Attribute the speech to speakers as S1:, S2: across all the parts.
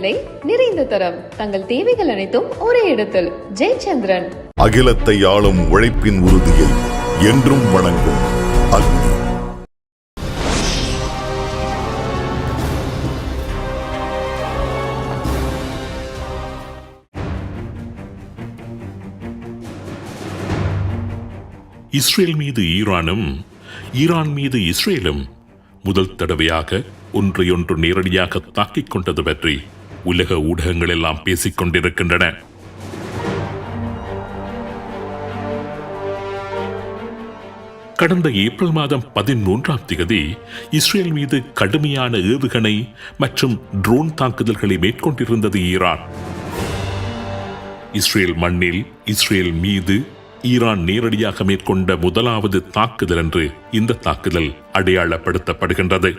S1: விலை நிறைந்த தரம். தங்கள் தேவைகள் அனைத்தும் ஒரே இடத்தில். ஜெயச்சந்திரன்.
S2: அகிலத்தை ஆளும் உழைப்பின் உறுதியை என்றும் வணங்கும் அக்னி.
S3: இஸ்ரேல் மீது ஈரானும் ஈரான் மீது இஸ்ரேலும் முதல் தடவையாக ஒன்றையொன்று நேரடியாக தாக்கிக் கொண்டது பற்றி உலக ஊடகங்கள் எல்லாம் பேசிக் கொண்டிருக்கின்றன கடந்த ஏப்ரல் மாதம் பதிமூன்றாம் தேதி இஸ்ரேல் மீது கடுமையான ஏவுகணை மற்றும் ட்ரோன் தாக்குதல்களை மேற்கொண்டிருந்தது ஈரான். இஸ்ரேல் மண்ணில் இஸ்ரேல் மீது ஈரான் நேரடியாக மேற்கொண்ட முதலாவது தாக்குதல் என்று இந்த தாக்குதல் அடையாளப்படுத்தப்படுகின்றது.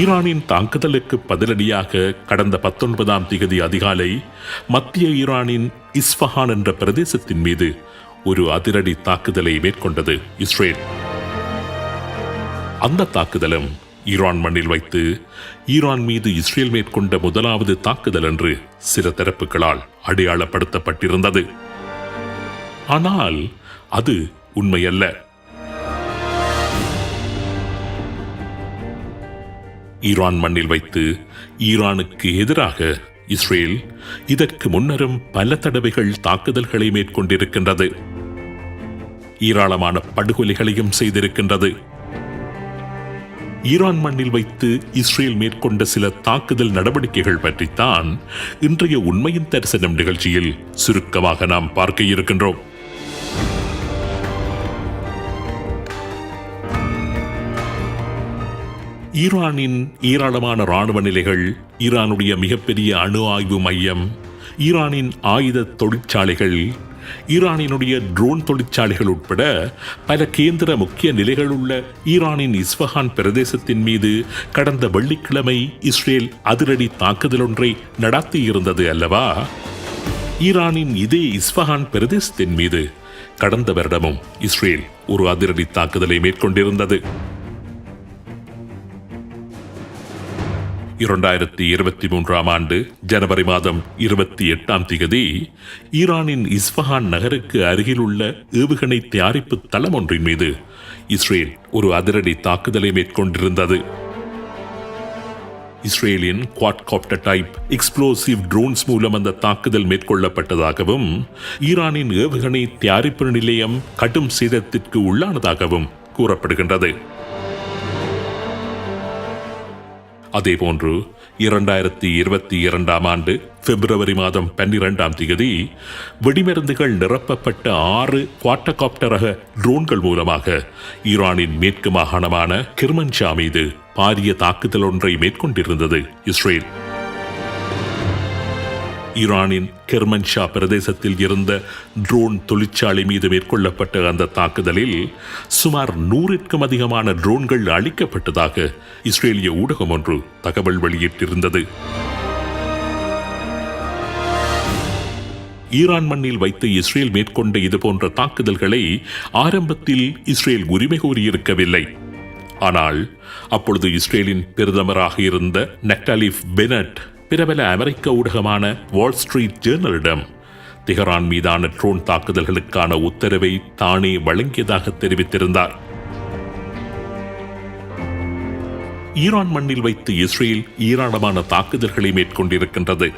S3: ஈரானின் தாக்குதலுக்கு பதிலடியாக கடந்த பத்தொன்பதாம் திகதி அதிகாலை மத்திய ஈரானின் இஸ்ஃபஹான் என்ற பிரதேசத்தின் மீது ஒரு அதிரடி தாக்குதலை மேற்கொண்டது இஸ்ரேல். அந்த தாக்குதலும் ஈரான் மண்ணில் வைத்து ஈரான் மீது இஸ்ரேல் மேற்கொண்ட முதலாவது தாக்குதல் என்று சில தரப்புகளால் அடையாளப்படுத்தப்பட்டிருந்தது. ஆனால் அது உண்மையல்ல. ஈரான் மண்ணில் வைத்து ஈரானுக்கு எதிராக இஸ்ரேல் இதற்கு முன்னரும் பல தடவைகள் தாக்குதல்களை மேற்கொண்டிருக்கின்றது. ஏராளமான படுகொலைகளையும் செய்திருக்கின்றது. ஈரான் மண்ணில் வைத்து இஸ்ரேல் மேற்கொண்ட சில தாக்குதல் நடவடிக்கைகள் பற்றித்தான் இன்றைய உண்மையின் தரிசனம் நிகழ்ச்சியில் சுருக்கமாக நாம் பார்க்க இருக்கின்றோம். ஈரானின் ஏராளமான இராணுவ நிலைகள் ஈரானுடைய மிகப்பெரிய அணு ஆய்வு மையம் ஈரானின் ஆயுத தொழிற்சாலைகள் ஈரானினுடைய ட்ரோன் தொழிற்சாலைகள் உட்பட பல கேந்திர முக்கிய நிலைகள் உள்ள ஈரானின் இஸ்பஹான் பிரதேசத்தின் மீது கடந்த வெள்ளிக்கிழமை இஸ்ரேல் அதிரடி தாக்குதல் ஒன்றை நடத்தியிருந்தது அல்லவா? ஈரானின் இதே இஸ்பஹான் பிரதேசத்தின் மீது கடந்த வருடமும் இஸ்ரேல் ஒரு அதிரடி தாக்குதலை மேற்கொண்டிருந்தது. இரண்டாயிரத்தி இருபத்தி மூன்றாம் ஆண்டு ஜனவரி மாதம் இருபத்தி எட்டாம் திகதி ஈரானின் இஸ்ஃபஹான் நகருக்கு அருகிலுள்ள ஏவுகணை தயாரிப்பு தளம் ஒன்றின் மீது இஸ்ரேல் ஒரு அதிரடி தாக்குதலை மேற்கொண்டிருந்தது. இஸ்ரேலின் குவாட்காப்டர் டைப் எக்ஸ்ப்ளோசிவ் ட்ரோன்ஸ் மூலம் அந்த தாக்குதல் மேற்கொள்ளப்பட்டதாகவும் ஈரானின் ஏவுகணை தயாரிப்பு நிலையம் கடும் சேதத்திற்கு உள்ளானதாகவும் கூறப்படுகின்றது. அதேபோன்று இரண்டாயிரத்தி இருபத்தி இரண்டாம் ஆண்டு பிப்ரவரி மாதம் பன்னிரெண்டாம் தேதி வெடிமருந்துகள் நிரப்பப்பட்ட ஆறு குவாட்டகாப்டரக ட்ரோன்கள் மூலமாக ஈரானின் மேற்கு மாகாணமான கிர்மன்ஷா மீது பாரிய தாக்குதல் ஒன்றை மேற்கொண்டிருந்தது இஸ்ரேல். ஈரானின் கெர்மன்ஷா பிரதேசத்தில் இருந்த ட்ரோன் தொழிற்சாலை மீது மேற்கொள்ளப்பட்ட அந்த தாக்குதலில் சுமார் நூறிற்கும் அதிகமான ட்ரோன்கள் அளிக்கப்பட்டதாக இஸ்ரேலிய ஊடகம் ஒன்று தகவல் வெளியிட்டிருந்தது. ஈரான் மண்ணில் வைத்து இஸ்ரேல் மேற்கொண்ட இதுபோன்ற தாக்குதல்களை ஆரம்பத்தில் இஸ்ரேல் உரிமை கோரியிருக்கவில்லை. ஆனால் அப்பொழுது இஸ்ரேலின் பிரதமராக இருந்த நெக்டாலிஃப் பெனட் பிரபல அமெரிக்க ஊடகமான வால் ஸ்ட்ரீட் ஜேர்னலிடம் திஹரான் மீதான ட்ரோன் தாக்குதல்களுக்கான உத்தரவை தானே வழங்கியதாக தெரிவித்திருந்தார். ஈரான் மண்ணில் வைத்து இஸ்ரேல் ஈரானமான தாக்குதல்களை மேற்கொண்டிருக்கின்றது.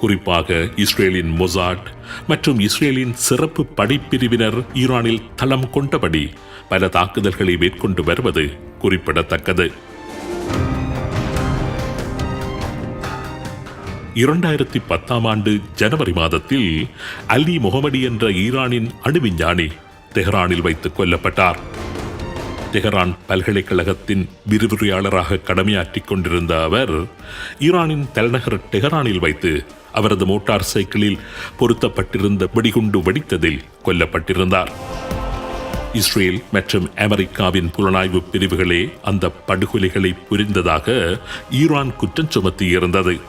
S3: குறிப்பாக இஸ்ரேலின் மொசாட் மற்றும் இஸ்ரேலின் சிறப்பு படிப்பிரிவினர் ஈரானில் தளம் கொண்டபடி பல தாக்குதல்களை மேற்கொண்டு வருவது குறிப்பிடத்தக்கது. இரண்டாயிரத்தி பத்தாம் ஆண்டு ஜனவரி மாதத்தில் அலி முகமடி என்ற ஈரானின் அணுவிஞ்ஞானி தெஹ்ரானில் வைத்து கொல்லப்பட்டார். தெஹரான் பல்கலைக்கழகத்தின் விரிவுரையாளராக கடமையாற்றிக் கொண்டிருந்த அவர் ஈரானின் தலைநகர் டெஹரானில் வைத்து அவரது மோட்டார் சைக்கிளில் பொருத்தப்பட்டிருந்த வெடிகுண்டு வெடித்ததில் கொல்லப்பட்டிருந்தார். இஸ்ரேல் மற்றும் அமெரிக்காவின் புலனாய்வு பிரிவுகளே அந்த படுகொலைகளை புரிந்ததாக ஈரான் குற்றம் சுமத்தியிருந்தது.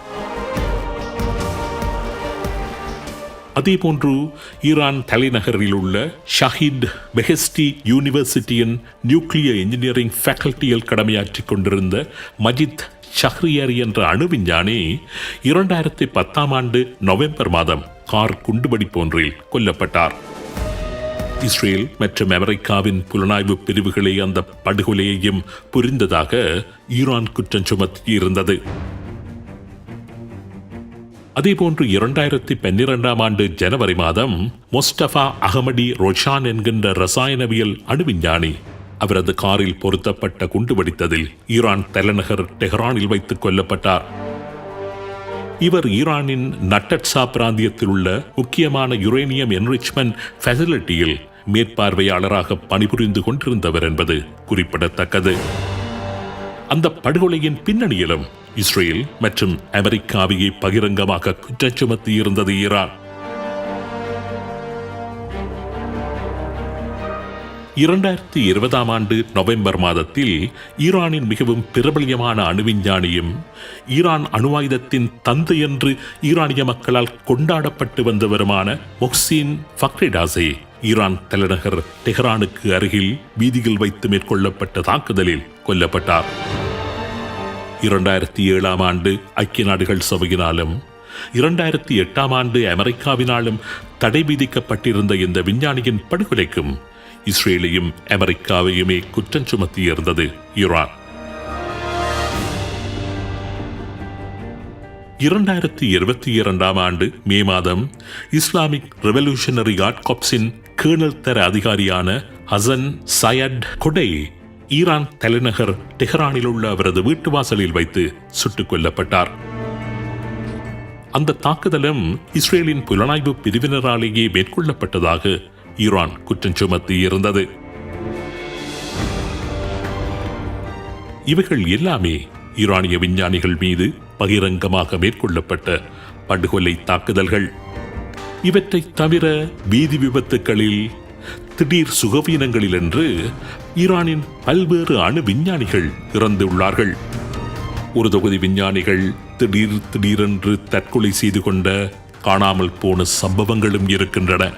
S3: அதேபோன்று ஈரான் தலைநகரில் உள்ள ஷஹீத் பெஹெஸ்டி யூனிவர்சிட்டியின் நியூக்ளியர் இன்ஜினியரிங் ஃபேக்கல்டியில் கடமையாற்றிக் கொண்டிருந்த மஜித் ஷஹ்ரியாரி என்ற அணுவிஞ்ஞானி இரண்டாயிரத்தி பத்தாம் ஆண்டு நவம்பர் மாதம் கார் குண்டுவெடிப்பு ஒன்றில் கொல்லப்பட்டார். இஸ்ரேல் மற்றும் அமெரிக்காவின் புலனாய்வு பிரிவுகளே அந்த படுகொலையையும் புரிந்ததாக ஈரான் குற்றம் சுமத்தியிருந்தது. அதேபோன்று இரண்டாயிரத்தி பன்னிரெண்டாம் ஆண்டு ஜனவரி மாதம் மொஸ்டபா அகமடி ரொஷான் என்கின்ற ரசாயனவியல் அணுவிஞ்ஞானி அவரது காரில் பொருத்தப்பட்ட குண்டு வெடித்ததில் ஈரான் தலைநகர் டெஹ்ரானில் வைத்துக் கொல்லப்பட்டார் இவர் ஈரானின் நட்டட்சா பிராந்தியத்தில் உள்ள முக்கியமான யுரேனியம் என்ரிச்மெண்ட் ஃபெசிலிட்டியில் மேற்பார்வையாளராக பணிபுரிந்து கொண்டிருந்தவர் என்பது குறிப்பிடத்தக்கது. அந்த படுகொலையின் பின்னணியிலும் இஸ்ரேல் மற்றும் அமெரிக்காவையே பகிரங்கமாக குற்றம் சுமத்தியிருந்தது ஈரான். இரண்டாயிரத்தி இருபதாம் ஆண்டு நவம்பர் மாதத்தில் ஈரானின் மிகவும் பிரபல்யமான அணுவிஞ்ஞானியும் ஈரான் அணுவாயுதத்தின் தந்தை என்று ஈரானிய மக்களால் கொண்டாடப்பட்டு வந்தவருமான மொஹ்சின் ஃபக்ரிடாசே ஈரான் தலைநகர் டெஹ்ரானுக்கு அருகில் வீதியில் வைத்து மேற்கொள்ளப்பட்ட தாக்குதலில் கொல்லப்பட்டார். இரண்டாயிரத்தி ஏழாம் ஆண்டு ஐக்கிய நாடுகள் சபையினாலும் இரண்டாயிரத்தி எட்டாம் ஆண்டு அமெரிக்காவினாலும் தடை விதிக்கப்பட்டிருந்த இந்த விஞ்ஞானியின் படுகொலைக்கும் இஸ்ரேலையும் அமெரிக்காவையுமே குற்றம் சுமத்தியிருந்தது ஈரான். இரண்டாயிரத்தி இருபத்தி இரண்டாம் ஆண்டு மே மாதம் இஸ்லாமிக் ரெவல்யூஷனரி காட் கேர்னல் தர அதிகாரியான ஹசன் சயட் கொடே ஈரான் தலைநகர் டெஹ்ரானில் உள்ள அவரது வீட்டு வாசலில் வைத்து சுட்டுக் கொல்லப்பட்டார். அந்த தாக்குதலும் இஸ்ரேலின் புலனாய்வு பிரிவினராலேயே மேற்கொள்ளப்பட்டதாக ஈரான் குற்றம் சுமத்தி இருந்தது இவைகள் எல்லாமே ஈரானிய விஞ்ஞானிகள் மீது பகிரங்கமாக மேற்கொள்ளப்பட்ட படுகொலை தாக்குதல்கள். இவற்றை தவிர வீதி விபத்துகளில் திடீர் சுகவீனங்களில் என்று ஈரானின் பல்வேறு அணு விஞ்ஞானிகள் இறந்துள்ளார்கள். ஒரு தொகுதி விஞ்ஞானிகள் திடீர் திடீரென்று தற்கொலை செய்து கொண்ட காணாமல் போன சம்பவங்களும் இருக்கின்றன.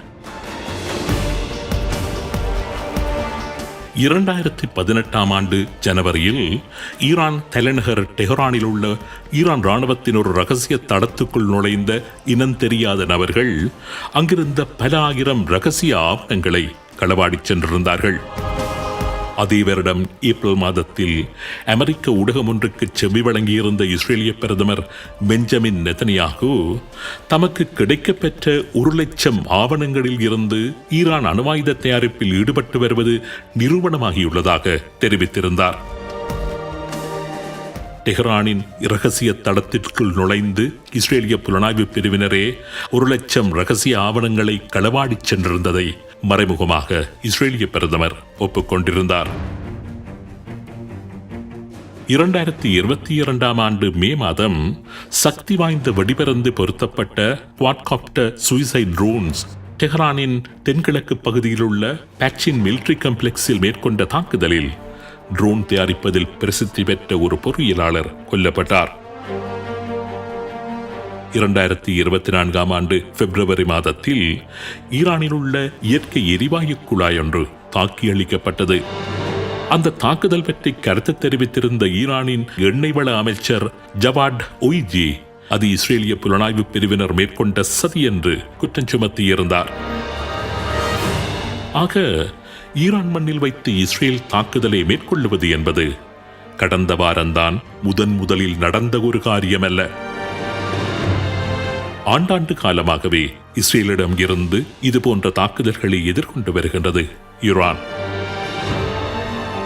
S3: இரண்டாயிரத்தி பதினெட்டாம் ஆண்டு ஜனவரியில் ஈரான் தலைநகர் டெஹரானில் உள்ள ஈரான் ராணுவத்தின் ஒரு ரகசிய தடத்துக்குள் நுழைந்த இனம் தெரியாத நபர்கள் அங்கிருந்த பல ஆயிரம் ரகசிய ஆவணங்களை களவாடிச் சென்றிருந்தார்கள். அதே வருடம் ஏப்ரல் மாதத்தில் அமெரிக்க ஊடகம் ஒன்றுக்கு செவி வழங்கியிருந்த இஸ்ரேலிய பிரதமர் பெஞ்சமின் நெதனியாகு தமக்கு கிடைக்கப்பெற்ற ஒரு லட்சம் ஆவணங்களில் இருந்து ஈரான் அணுவாயுத தயாரிப்பில் ஈடுபட்டு வருவது நிரூபணமாகியுள்ளதாக தெரிவித்திருந்தார். டெஹ்ரானின் இரகசிய தளத்திற்குள் நுழைந்து இஸ்ரேலிய புலனாய்வு பிரிவினரே ஒரு லட்சம் ரகசிய ஆவணங்களை களவாடிச் சென்றிருந்ததை மறைமுகமாக இஸ்ரேலிய பிரதமர் ஒப்புக்கொண்டிருந்தார். இரண்டாயிரத்தி இருபத்தி இரண்டாம் ஆண்டு மே மாதம் சக்தி வாய்ந்த வெடிபிறந்து பொருத்தப்பட்ட குவாட்காப்டர் சூசைட் ட்ரோன்ஸ் டெஹ்ரானின் தென்கிழக்கு பகுதியில் உள்ள பேட்சின் மிலிட்ரி கம்ப்ளெக்ஸில் மேற்கொண்ட தாக்குதலில் ட்ரோன் தயாரிப்பதில் பிரசித்தி பெற்ற ஒரு பொறியியலாளர் கொல்லப்பட்டார். இரண்டாயிரத்தி இருபத்தி நான்காம் ஆண்டு பிப்ரவரி மாதத்தில் ஈரானில் உள்ள இயற்கை எரிவாயு குழாய் ஒன்று தாக்கியளிக்கப்பட்டது அந்த தாக்குதல் பற்றி கருத்து தெரிவித்திருந்த ஈரானின் எண்ணெய் வள அமைச்சர் ஜவாட் ஒய்ஜி அது இஸ்ரேலிய புலனாய்வு பிரிவினர் மேற்கொண்ட சதி என்று குற்றம் சுமத்தியிருந்தார். ஆக ஈரான் மண்ணில் வைத்து இஸ்ரேல் தாக்குதலை மேற்கொள்ளுவது என்பது கடந்த வாரம்தான் முதன் முதலில் நடந்த ஒரு காரியமல்ல. ஆண்டாண்டு காலமாகவே இஸ்ரேலிடம் இருந்து இது போன்ற தாக்குதல்களை எதிர்கொண்டு வருகின்றது. ஈரான்.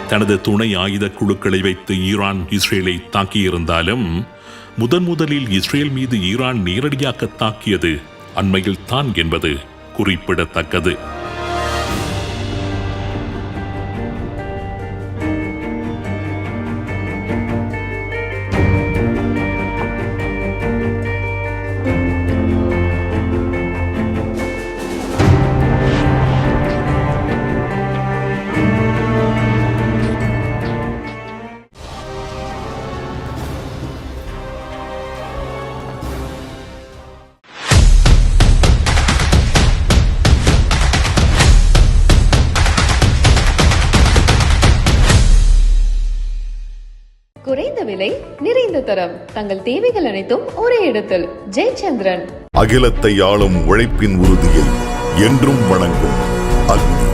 S3: தனது துணை ஆயுத குழுக்களை வைத்து ஈரான் இஸ்ரேலை தாக்கியிருந்தாலும் முதன் முதலில் இஸ்ரேல் மீது ஈரான் நேரடியாக தாக்கியது அண்மையில் தான் என்பது குறிப்பிடத்தக்கது.
S1: விலை நிறைந்த தரம். தங்கள் தேவைகள் அனைத்தும் ஒரே இடத்தில். ஜெயச்சந்திரன்.
S2: அகிலத்தை ஆளும் உழைப்பின் உறுதியை என்றும் வணங்கும் அக்னி.